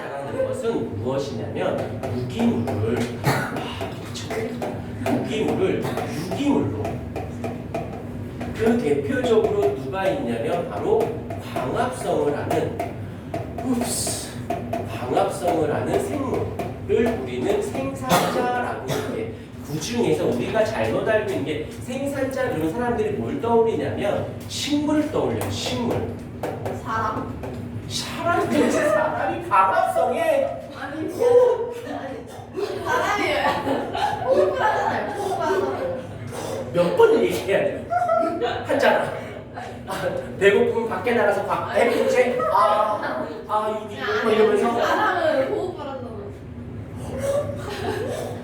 생산자라는 것은 무엇이냐면 무기물을 아. 무기물을 유기물로 그 대표적으로 누가 있냐면 바로 광합성을 하는 흡스 광합성을 하는 생물을 우리는 생산자라고 이렇게 그 중에서 우리가 잘못 알고 있는 게 생산자 그런 사람들이 뭘 떠올리냐면 식물을 떠올려요 식물 사람? 사람이 사람이 광합성에 아니 아니 사람이에요. 호흡하잖아요. 호흡하잖아요. 몇 번을 얘기해야 돼 하잖아 아, 배고프면 밖에 나가서 밥 해보지 아 아 이기 뭐 이러면서 사람은 호흡하잖아요.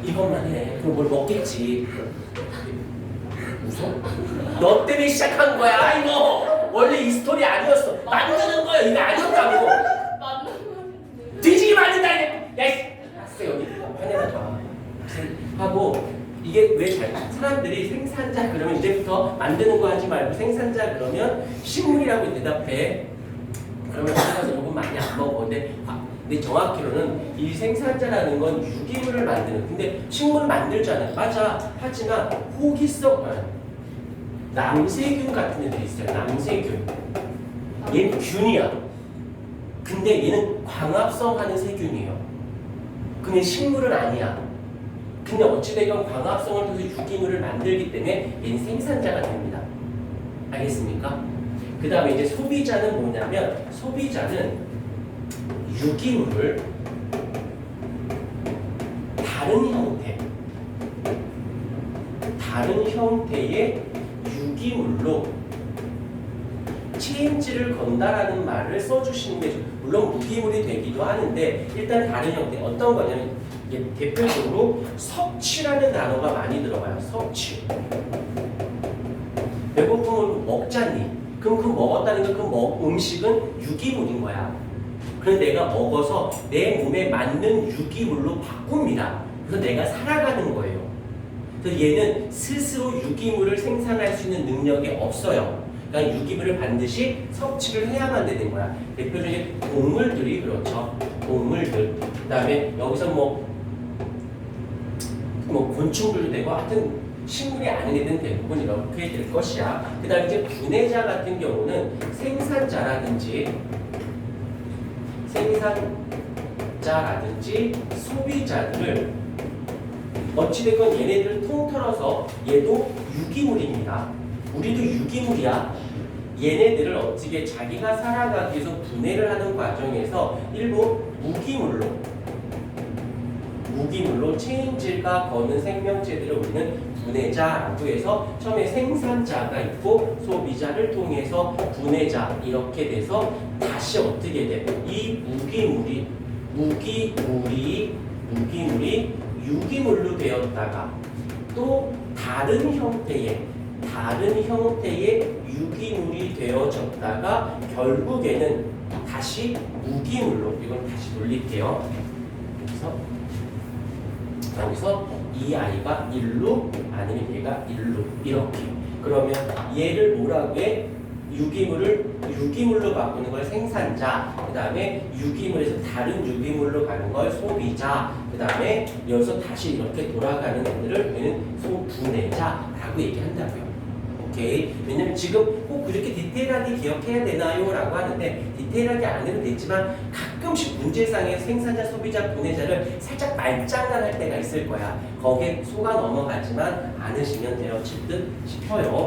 이것만 해. 그럼 뭘 먹겠지. 웃어? 너 때문에 시작한 거야, 이거. 원래 이 스토리 아니었어. 만드는 거야, 이거 아니었다고. 뒤지기 만든다. 야, 이 여기. 하고, 이게 왜 잘, 사람들이 생산자 그러면 이제부터 만드는 거 하지 말고 생산자 그러면 식물이라고 대답해. 그러면 그래서 요건 많이 안 먹어. 근데, 아, 근데 정확히로는 이 생산자라는 건 유기물을 만드는. 근데 식물을 만들잖아요. 맞아. 하지만 호기성, 아, 남세균 같은 애들이 있어요. 남세균. 얘는 균이야. 근데 얘는 광합성 하는 세균이에요. 근데 식물은 아니야. 근데 어찌되건 광합성을 통해서 유기물을 만들기 때문에 얘는 생산자가 됩니다. 알겠습니까? 그 다음에 이제 소비자는 뭐냐면 소비자는 유기물을 다른 형태, 다른 형태의 유기물로 체인지를 건다라는 말을 써주시는 게 좋- 물론 무기물이 되기도 하는데 일단 다른 형태 어떤 거냐면 이게 대표적으로 섭취라는 단어가 많이 들어가요. 섭취. 배고픔을 먹잖니. 그럼 그 먹었다는 건 그 먹, 음식은 유기물인 거야. 그래서 내가 먹어서 내 몸에 맞는 유기물로 바꿉니다. 그래서 내가 살아가는 거예요. 그래서 얘는 스스로 유기물을 생산할 수 있는 능력이 없어요. 그러니까 유기물을 반드시 섭취를 해야만 되는 거야. 대표적인 동물들이 그렇죠. 동물들. 그 다음에 여기서 뭐, 뭐 곤충들도 되고 하여튼 식물이 애들은 대부분 이렇게 될 것이야. 그 다음에 이제 분해자 같은 경우는 생산자라든지 생산자라든지 소비자들을 어찌됐건 얘네들을 통틀어서 얘도 유기물입니다. 우리도 유기물이야. 얘네들을 어떻게 자기가 살아가기 위해서 분해를 하는 과정에서 일부 무기물로 무기물로 체인질과 거는 생명체들을 우리는 분해자라고 해서 처음에 생산자가 있고 소비자를 통해서 분해자 이렇게 돼서 다시 어떻게 돼? 이 무기물이 무기물이 무기물이 유기물로 되었다가 또 다른 형태의 다른 형태의 유기물이 되어졌다가 결국에는 다시 무기물로 이걸 다시 돌릴게요. 그래서 여기서 이 아이가 일루 아니면 얘가 일루 이렇게 그러면 얘를 뭐라고 해? 유기물을 유기물로 바꾸는 걸 생산자 그 다음에 유기물에서 다른 유기물로 가는 걸 소비자 그 다음에 여기서 다시 이렇게 돌아가는 애들을 우리는 소분해자라고 얘기한다고요 오케이 왜냐면 지금 꼭 그렇게 디테일하게 기억해야 되나요? 라고 하는데 디테일하게 안 해도 되지만 가끔씩 문제상에 생산자, 소비자, 분해자를 살짝 말장난할 때가 있을 거야. 거기에 속아 넘어가지만 않으시면 되어질 듯 싶어요.